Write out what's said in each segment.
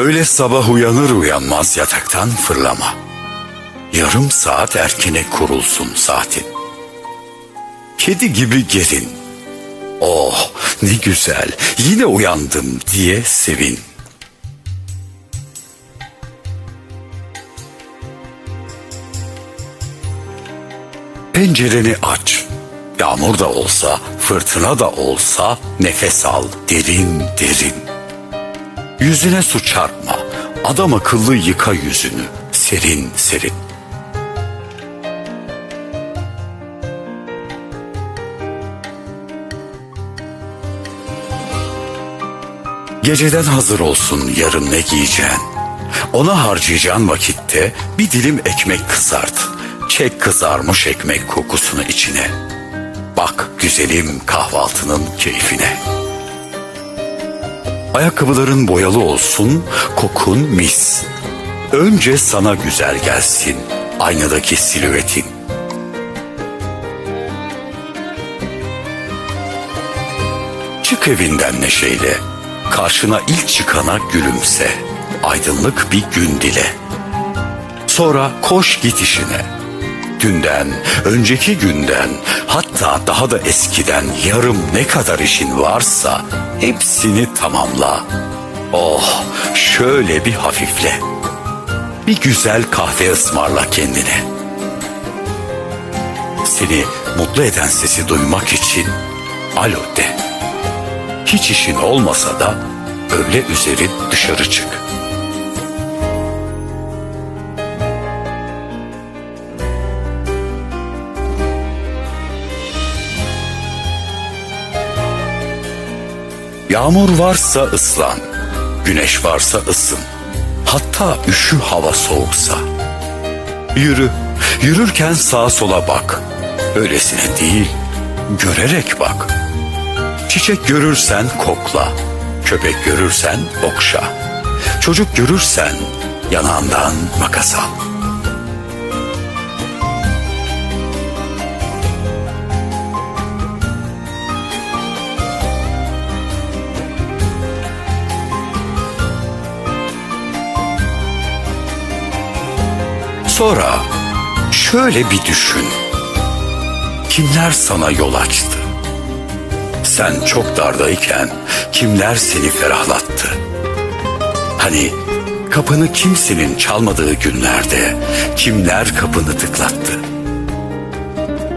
Öyle sabah uyanır uyanmaz yataktan fırlama. Yarım saat erkene kurulsun saatin. Kedi gibi gerin. Oh ne güzel yine uyandım diye sevin. Pencereni aç. Yağmur da olsa, fırtına da olsa nefes al derin derin. Yüzüne su çarpma. Adam akıllı yıka yüzünü. Serin serin. Geceden hazır olsun yarın ne giyeceğin. Ona harcayacağın vakitte bir dilim ekmek kızart. Çek kızarmış ekmek kokusunu içine. Bak güzelim kahvaltının keyfine. Ayakkabıların boyalı olsun, kokun mis. Önce sana güzel gelsin aynadaki silüetin. Çık evinden neşeyle, karşına ilk çıkana gülümse, aydınlık bir gün dile. Sonra koş git işine. Dünden, önceki günden, hatta daha da eskiden yarım ne kadar işin varsa hepsini tamamla. Oh, şöyle bir hafifle. Bir güzel kahve ısmarla kendine. Seni mutlu eden sesi duymak için alo de. Hiç işin olmasa da öğle üzeri dışarı çık. Yağmur varsa ıslan, güneş varsa ısın. Hatta üşü hava soğuksa. Yürü, yürürken sağa sola bak. Öylesine değil, görerek bak. Çiçek görürsen kokla, köpek görürsen okşa. Çocuk görürsen yanağından makas al. Sonra şöyle bir düşün. Kimler sana yol açtı? Sen çok dardayken kimler seni ferahlattı? Hani kapını kimsenin çalmadığı günlerde kimler kapını tıklattı?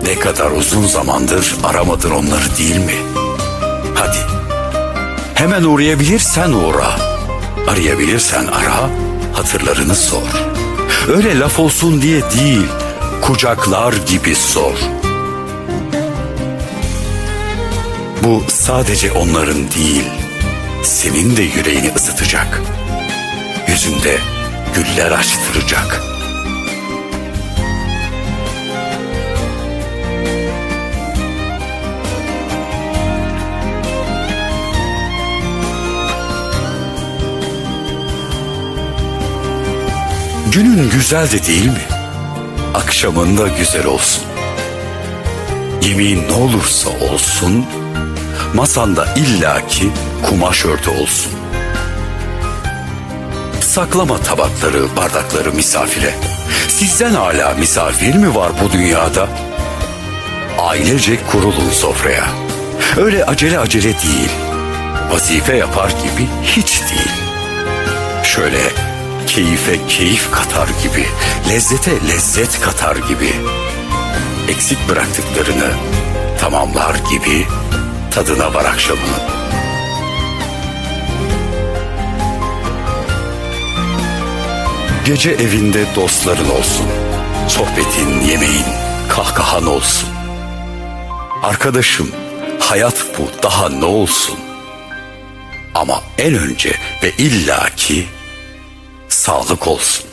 Ne kadar uzun zamandır aramadın onları değil mi? Hadi hemen uğrayabilirsen uğra. Arayabilirsen ara, hatırlarını sor. Öyle laf olsun diye değil, kucaklar gibi sor. Bu sadece onların değil, senin de yüreğini ısıtacak. Yüzünde güller açtıracak. Günün güzel de değil mi? Akşamın da güzel olsun. Yemeğin ne olursa olsun, masanda illaki kumaş örtü olsun. Saklama tabakları, bardakları misafire. Sizden hala misafir mi var bu dünyada? Ailece kurulun sofraya. Öyle acele acele değil. Vazife yapar gibi hiç değil. Şöyle keyfe keyif katar gibi, lezzete lezzet katar gibi. Eksik bıraktıklarını tamamlar gibi tadına var akşamının. Gece evinde dostların olsun. Sohbetin, yemeğin, kahkahan olsun. Arkadaşım, hayat bu daha ne olsun? Ama en önce ve illaki sağlık olsun.